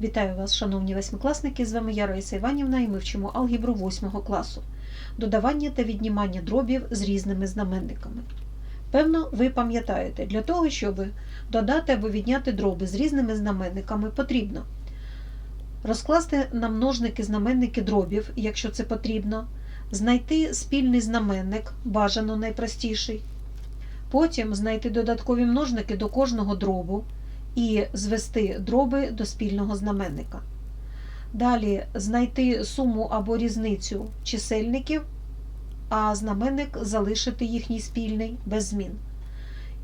Вітаю вас, шановні восьмикласники! З вами я Раїса Іванівна і ми вчимо алгебру 8 класу. Додавання та віднімання дробів з різними знаменниками. Певно, ви пам'ятаєте, для того, щоб додати або відняти дроби з різними знаменниками, потрібно розкласти на множники знаменники дробів, якщо це потрібно, знайти спільний знаменник, бажано найпростіший, потім знайти додаткові множники до кожного дробу і звести дроби до спільного знаменника. Далі знайти суму або різницю чисельників, а знаменник залишити їхній спільний без змін.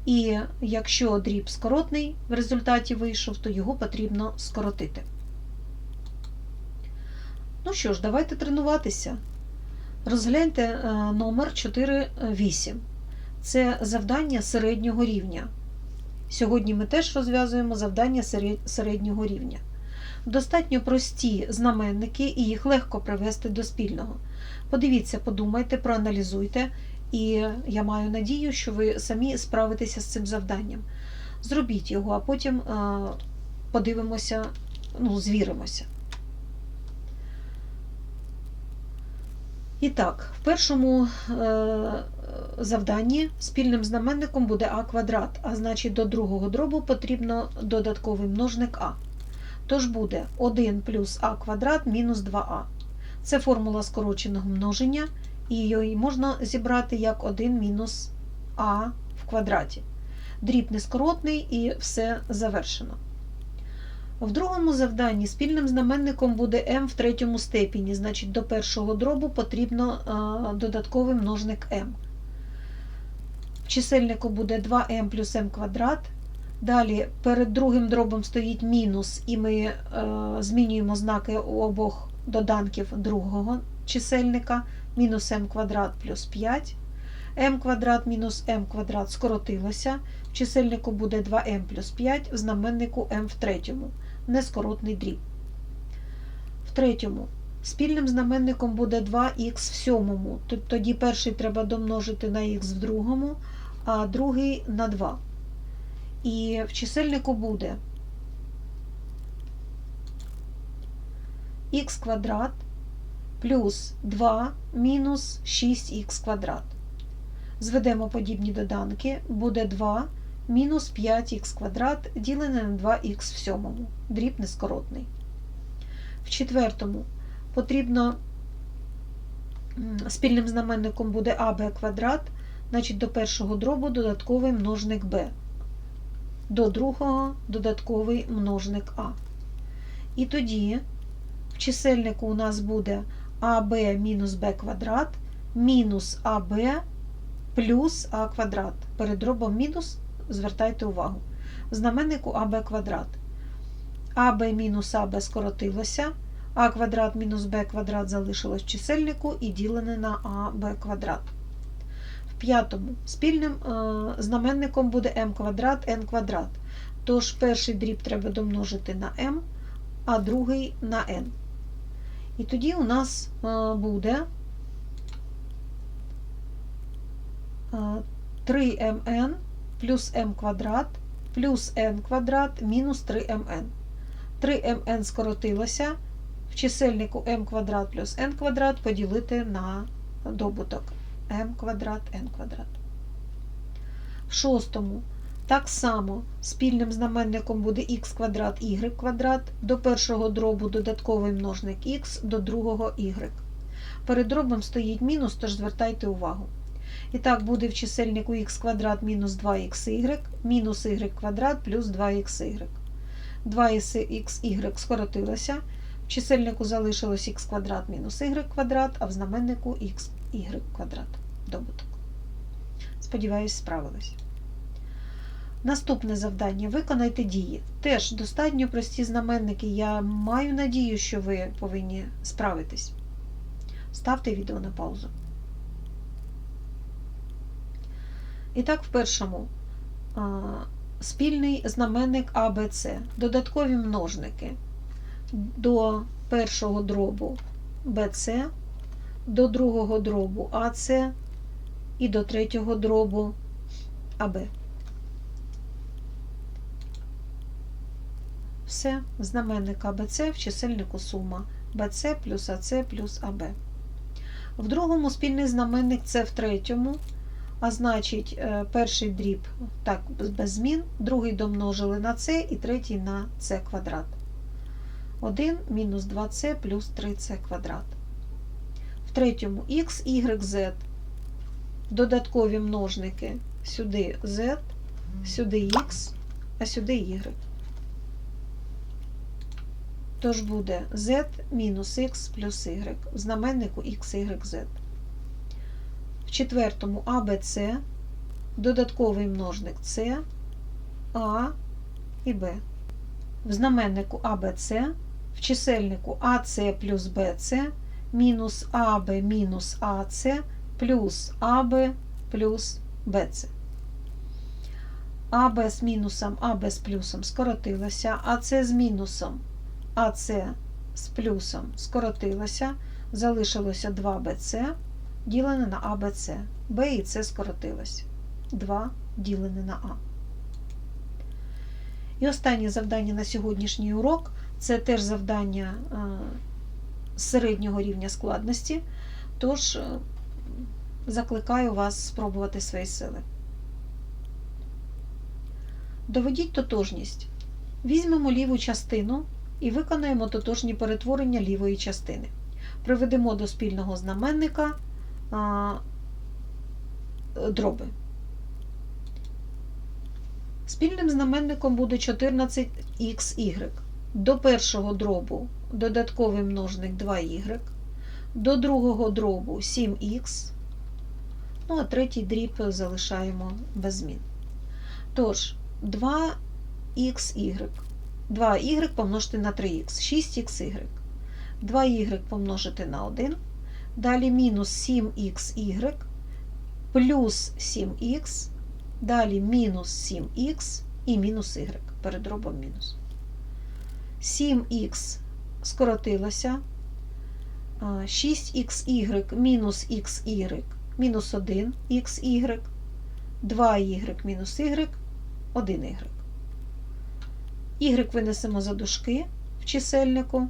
І якщо дріб скоротний в результаті вийшов, то його потрібно скоротити. Ну що ж, давайте тренуватися. Розгляньте е, номер 4.8. Це завдання середнього рівня. Сьогодні ми теж розв'язуємо завдання середнього рівня. Достатньо прості знаменники і їх легко привести до спільного. Подивіться, подумайте, проаналізуйте, і я маю надію, що ви самі справитеся з цим завданням. Зробіть його, а потім подивимося, ну, звіримося. І так, в першому е, завданні спільним знаменником буде а квадрат, а значить до другого дробу потрібно додатковий множник а. Тож буде 1 плюс а квадрат мінус 2а. Це формула скороченого множення, і її можна зібрати як 1 мінус а в квадраті. Дріб нескоротний і все завершено. В другому завданні спільним знаменником буде m в третьому степені, значить до першого дробу потрібно додатковий множник m. В чисельнику буде 2m плюс m квадрат. Далі перед другим дробом стоїть мінус, і ми е, змінюємо знаки обох доданків другого чисельника. Мінус m квадрат плюс 5. m квадрат мінус m квадрат скоротилося. В чисельнику буде 2m плюс 5, в знаменнику m в третьому. Нескоротний дріб. В третьому. Спільним знаменником буде 2х в сьомому. Тоді перший треба домножити на х в другому, а другий на 2. І в чисельнику буде х квадрат плюс 2 мінус 6х квадрат. Зведемо подібні доданки, буде 2 мінус 5х квадрат ділене на 2х в сьомому. Дріб нескоротний. В четвертому потрібно спільним знаменником буде АБ квадрат, значить до першого дробу додатковий множник Б. До другого додатковий множник А. І тоді в чисельнику у нас буде АБ мінус Б квадрат мінус АБ плюс А квадрат. Перед дробом мінус звертайте увагу. Знаменнику АБ квадрат. АБ мінус АБ скоротилося, А квадрат мінус Б квадрат залишилось в чисельнику і ділене на АБ квадрат. П'ятому спільним е, знаменником буде М квадрат, Н квадрат. Тож перший дріб треба домножити на М, а другий на N. І тоді у нас е, буде 3mn е, плюс m квадрат плюс n квадрат мінус 3mn. 3mn скоротилося. В чисельнику m квадрат плюс n квадрат поділити на добуток m квадрат n квадрат. В шостому так само спільним знаменником буде х квадрат y квадрат, до першого дробу додатковий множник х, до другого y. Перед дробом стоїть мінус, тож звертайте увагу. І так буде в чисельнику х квадрат мінус 2xy, мінус y квадрат плюс 2xy. 2xy скоротилося. В чисельнику залишилось х квадрат мінус y квадрат, а в знаменнику xy квадрат. Добуток. Сподіваюсь, справились. Наступне завдання виконайте дії. Теж достатньо прості знаменники. Я маю надію, що ви повинні справитись. Ставте відео на паузу. І так, в першому спільний знаменник АБЦ, додаткові множники до першого дробу БЦ, до другого дробу АЦ і до третього дробу АБ. все, знаменник АБЦ в чисельнику сума БЦ плюс АЦ плюс АБ. В другому спільний знаменник це в третьому, а значить, е, перший дріб так, без змін, другий домножили на С і третій на С квадрат. 1 мінус 2С плюс 3С квадрат. Третьому Х, Y, Z. Додаткові множники. Сюди Z, сюди Х, а сюди Y. Тож буде Z мінус Х плюс Y. В знаменнику X, Y, Z. В четвертому ABC. Додатковий множник С, А і Б. В знаменнику ABC. В чисельнику АС плюс БЦ мінус АБ мінус АС плюс АБ плюс БЦ. АБ з мінусом, АБ з плюсом скоротилося, АС з мінусом, АС з плюсом скоротилося, залишилося 2БЦ ділене на АБЦ. Б і С скоротилось. 2 ділене на А. І останнє завдання на сьогоднішній урок це теж завдання е, середнього рівня складності. Тож е, закликаю вас спробувати свої сили. Доведіть тотожність. Візьмемо ліву частину і виконаємо тотожні перетворення лівої частини. Приведемо до спільного знаменника а, дроби. Спільним знаменником буде 14xy. До першого дробу додатковий множник 2y, до другого дробу 7х, ну а третій дріб залишаємо без змін. Тож, 2xy. 2y помножити на 3х, 6xy. 2y помножити на 1. Далі мінус 7xy плюс 7х. Далі мінус 7х і мінус y. Перед дробом мінус. 7х скоротилося. 6xy мінус xy мінус 1 xy. 2y мінус y 1y. Y винесемо за дужки в чисельнику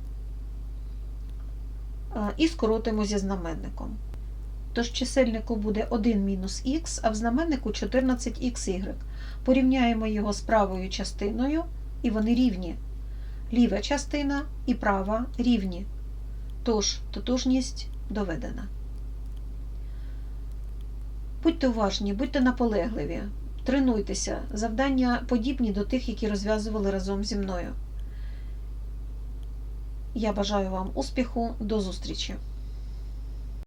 і скоротимо зі знаменником. Тож чисельнику буде 1 мінус х, а в знаменнику 14xy. Порівняємо його з правою частиною, і вони рівні. Ліва частина і права рівні. Тож тотожність доведена. Будьте уважні, будьте наполегливі. Тренуйтеся, завдання подібні до тих, які розв'язували разом зі мною. Я бажаю вам успіху, до зустрічі!